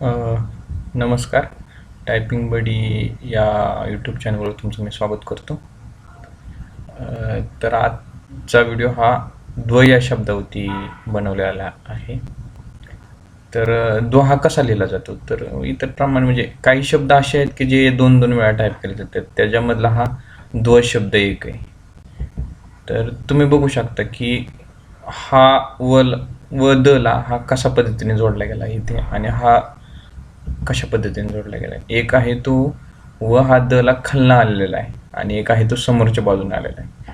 नमस्कार. टायपिंग बडी या यूट्यूब चॅनलवर तुमचं मी स्वागत करतो. तर आजचा व्हिडिओ हा द्व या शब्दावरती बनवलेला आहे. तर द्व हा कसा लिहिला जातो? तर इतर प्रमाणे म्हणजे काही शब्द असे आहेत की जे दोन दोन वेळा टाईप केले जातात. त्याच्यामधला हा द्व शब्द एक आहे. तर तुम्ही बघू शकता की हा व व द ला हा कशा पद्धतीने जोडला गेला इथे आणि हा कशा पद्धतीने जोडला गेला आहे एक आहे तो व हा द ला आलेला आहे आणि एक आहे तो समोरच्या बाजूने आलेला आहे.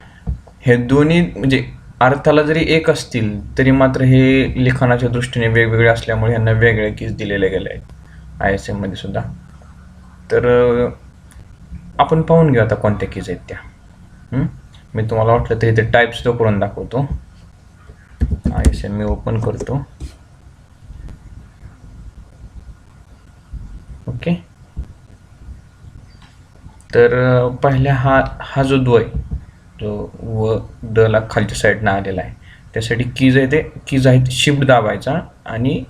हे दोन्ही म्हणजे अर्थाला जरी एक असतील तरी मात्र हे लिखाणाच्या दृष्टीने वेगवेगळे असल्यामुळे यांना वेगळे किस दिलेले गेले आहेत. आय एस एममध्ये सुद्धा. तर आपण पाहून घेऊ आता कोणत्या कीज आहेत त्या. मी तुम्हाला वाटलं तर इथे टाईप्स सुद्धा करून दाखवतो. आय एस एम मी ओपन करतो. ओके. तर पहिल्या हा हा जो द्वय जो व द ला खालच्या साईडनं आलेला आहे त्यासाठी कीज आहे ते कीज आहेत शिफ्ट दाबायचा आणि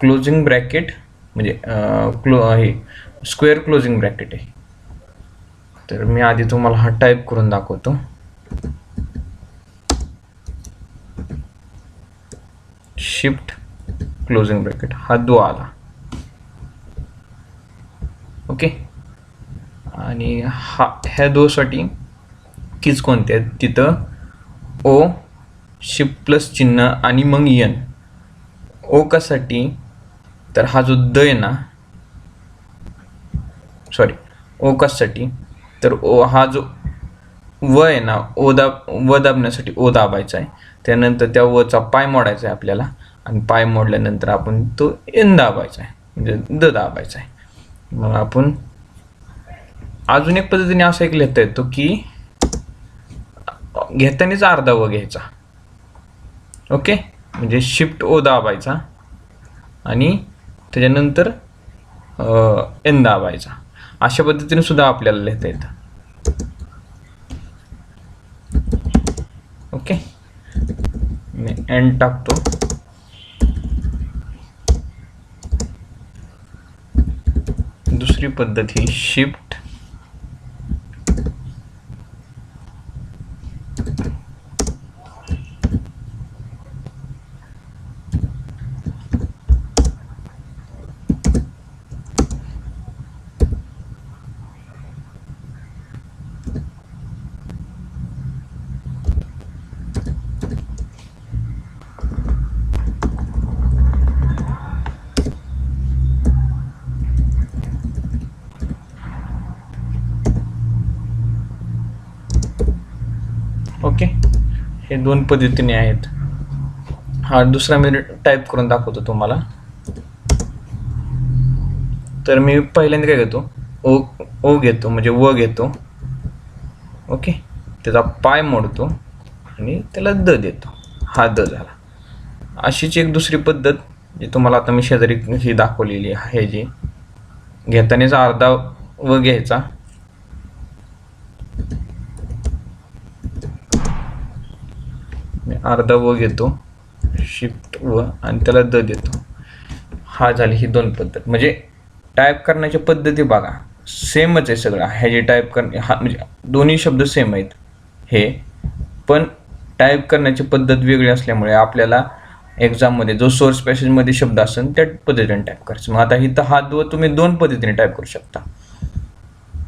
क्लोजिंग ब्रॅकेट म्हणजे क्लो हे स्क्वेअर क्लोजिंग ब्रॅकेट आहे. तर मी आधी तुम्हाला हा टाईप करून दाखवतो. शिफ्ट क्लोजिंग ब्रॅकेट हा दो आला. ओके? आणि हा ह्या दोसाठी कीज कोणते आहेत? तिथं ओ शिप प्लस चिन्ह आणि मग यन ओ कसाठी तर हा जो द आहे ना सॉरी ओ कशासाठी? तर ओ हा जो व आहे ना ओ दाब व दाबण्यासाठी ओ दाबायचा आहे. त्यानंतर त्या वचा पाय मोडायचा आहे आपल्याला. आणि पाय मोडल्यानंतर आपण तो एन दाबायचा आहे. म्हणजे द दाबायचा आहे. मग आपण अजून एक पद्धतीने असं एक लिहिता येतो की घेतानाच अर्धा व घ्यायचा. ओके? म्हणजे शिफ्ट ओ दाबायचा आणि त्याच्यानंतर एन दाबायचा. अशा पद्धतीने सुद्धा आपल्याला लिहिता येतं. ओके? मी एन टाकतो. दुसरी पद्धत ही शिप ओके? हे दोन पद्धतीने आहेत. हा दुसरा मी टाईप करून दाखवतो तुम्हाला. तर मी पहिल्यांदा काय घेतो? ओ ओ घेतो म्हणजे व घेतो. ओके? त्याचा पाय मोडतो आणि त्याला द देतो. हा द झाला. अशीच एक दुसरी पद्धत जी तुम्हाला आता मी शेजारी ही दाखवलेली आहे जी. घेतानाचा अर्धा व घ्यायचा. मी अर्धा व घेतो शिफ्ट व आणि त्याला द देतो. हा झाली ही दोन पद्धत. म्हणजे टाईप करण्याच्या पद्धती बघा. सेमच आहे सगळं. हे जे टाईप कर हा म्हणजे दोन्ही शब्द सेम आहेत. हे. पण टाईप करण्याची पद्धत वेगळी असल्यामुळे आपल्याला एक्झाममध्ये जो सोर्स पॅसेजमध्ये शब्द असेल त्या पद्धतीने टाईप करायचं. मग आता इथं हा दो तुम्ही दोन पद्धतीने टाईप करू शकता.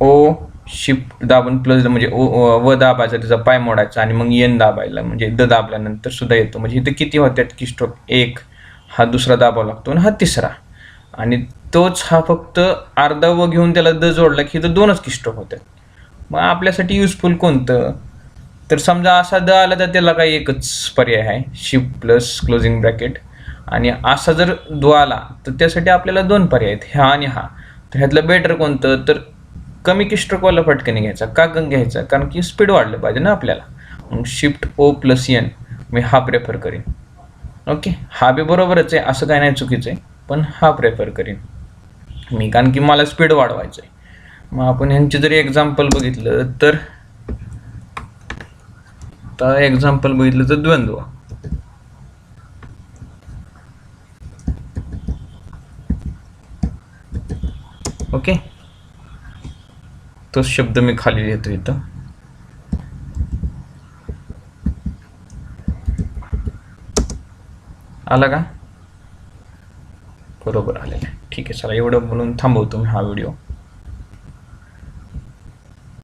ओ शिफ्ट दाबून प्लस म्हणजे ओ व दाबायचा त्याचा पाय मोडायचा आणि मग येन दाबायला म्हणजे द दाबल्यानंतर सुद्धा येतो. म्हणजे इथं किती होत्यात की स्ट्रोक एक हा दुसरा दाबावा लागतो आणि हा तिसरा. आणि तोच हा फक्त अर्धा व घेऊन त्याला द जोडला की इथं दोनच किस्ट्रोक होतात मग आपल्यासाठी युजफुल कोणतं? तर समजा असा द आला तर त्याला काही एकच पर्याय आहे. शिफ्ट प्लस क्लोजिंग ब्रॅकेट आणि असा जर दो आला तर त्यासाठी आपल्याला दोन पर्याय आहेत ह्या आणि हा. तर ह्यातलं बेटर कोणतं? तर कमी किस्ट्रोकवाला पटकन घ्यायचा का गन घ्यायचा? कारण की स्पीड वाढलं पाहिजे ना आपल्याला. मग शिफ्ट ओ प्लस एन मी हा प्रेफर करीन. ओके हा बी बरोबरच आहे असं काय नाही चुकीचं आहे पण हा प्रेफर करीन. मी कारण की मला स्पीड वाढवायचं आहे मग आपण ह्यांचे जरी एक्झाम्पल बघितलं तर आता एक्झाम्पल बघितलं तर द्वंद्व. ओके तोच शब्द मी खाली लिहितो इथं. आला का? बरोबर आलेला आहे. ठीक आहे चला एवढं बोलून थांबवतो मी हा व्हिडिओ.